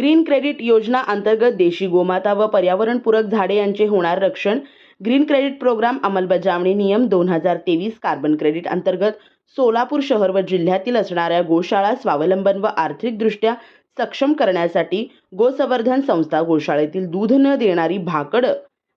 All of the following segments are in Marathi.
योजना अंतर्गत देशी गोमाता व पर्यावरणपूरक झाडे यांचे होणार रक्षण. ग्रीन क्रेडिट प्रोग्राम अंमलबजावणी नियम दोन हजार तेवीस कार्बन क्रेडिट अंतर्गत सोलापूर शहर व जिल्ह्यातील असणाऱ्या गोशाळा स्वावलंबन व आर्थिकदृष्ट्या सक्षम करण्यासाठी गोसंवर्धन संस्था गोशाळेतील दूध न देणारी भाकड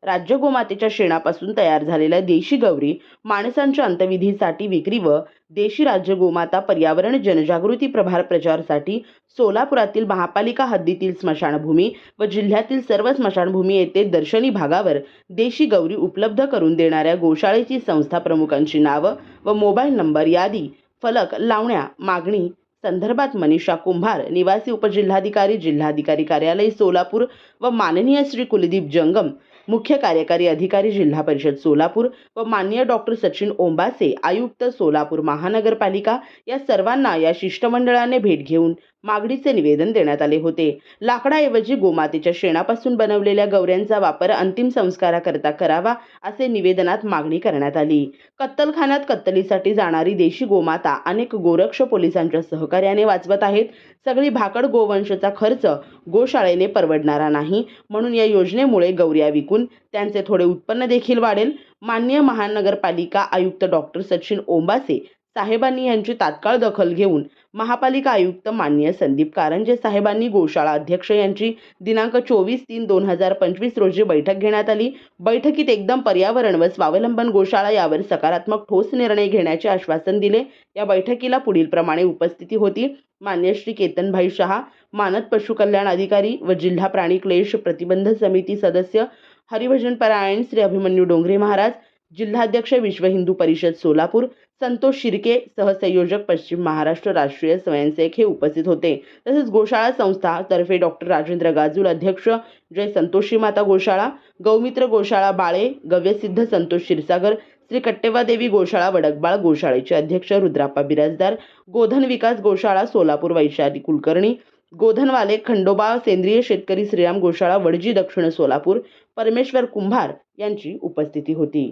राज्य गोमातेच्या शेणापासून तयार झालेल्या देशी गौरी माणसांच्या अंतविधीसाठी विक्री व देशी राज्य गोमाता पर्यावरण जनजागृती प्रभार प्रचारसाठी सोलापुरातील महापालिका हद्दीतील स्मशानभूमी व जिल्ह्यातील सर्व स्मशानभूमी येथे दर्शनी भागावर देशी गौरी उपलब्ध करून देणाऱ्या गोशाळेची संस्था प्रमुखांची नावं व मोबाईल नंबर यादी फलक लावण्या मागणी संदर्भात मनीषा कुंभार निवासी उपजिल्हाधिकारी जिल्हाधिकारी कार्यालय सोलापूर व माननीय श्री कुलदीप जंगम मुख्य कार्यकारी अधिकारी जिल्हा परिषद सोलापूर व माननीय डॉक्टर सचिन ओंबासे आयुक्त सोलापूर महानगरपालिका या सर्वांना या शिष्टमंडळाने भेट घेऊन मागणीचे निवेदन देण्यात आले होते. लाकडाऐवजी गोमातेच्या शेणापासून बनवलेल्या गौऱ्यांचा वापर अंतिम संस्काराकरता करावा असे निवेदनात मागणी करण्यात आली. कत्तलखान्यात कत्तलीसाठी जाणारी देशी गोमाता अनेक गोरक्ष पोलिसांच्या सहकार्याने वाचवत आहेत. सगळी भाकड गोवंशचा खर्च गोशाळेने परवडणारा नाही. म्हणून या योजनेमुळे गौऱ्या विकून त्यांचे थोडे उत्पन्न देखील वाढेल. मान्य महानगरपालिका आयुक्त डॉक्टर सचिन ओंबासे साहेबांनी यांची तात्काळ दखल घेऊन महापालिका आयुक्त मान्य संदीप कारंजे साहेबांनी गोशाळा अध्यक्ष यांची दिनांक चोवीस तीन दोन हजार पंचवीस रोजी बैठक घेण्यात आली. बैठकीत एकदम पर्यावरण व स्वावलंबन गोशाळा यावर सकारात्मक ठोस निर्णय घेण्याचे आश्वासन दिले. या बैठकीला पुढील प्रमाणे उपस्थिती होती. मान्य श्री केतनभाई शहा मानद पशु कल्याण अधिकारी व जिल्हा प्राणी क्लेश प्रतिबंध समिती सदस्य हरिभजन परायण श्री अभिमन्यू डोंगरे महाराज जिल्हाध्यक्ष विश्व हिंदू परिषद सोलापूर संतोष शिर्के सहसंयोजक पश्चिम महाराष्ट्र राष्ट्रीय स्वयंसेवक हे उपस्थित होते. तसेच गोशाळा संस्था तर्फे डॉक्टर राजेंद्र गाजूल अध्यक्ष जय संतोषी माता गोशाळा गौमित्र गोशाळा बाळे गव्यसिद्ध संतोष क्षीरसागर श्री कट्टेवादेवी गोशाळा वडकबाळ गोशाळेचे अध्यक्ष रुद्राप्पा बिराजदार गोधन विकास गोशाळा सोलापूर वैशाली कुलकर्णी गोधनवाले खंडोबा सेंद्रिय शेतकरी श्रीराम गोशाळा वडजी दक्षिण सोलापूर परमेश्वर कुंभार यांची उपस्थिती होती.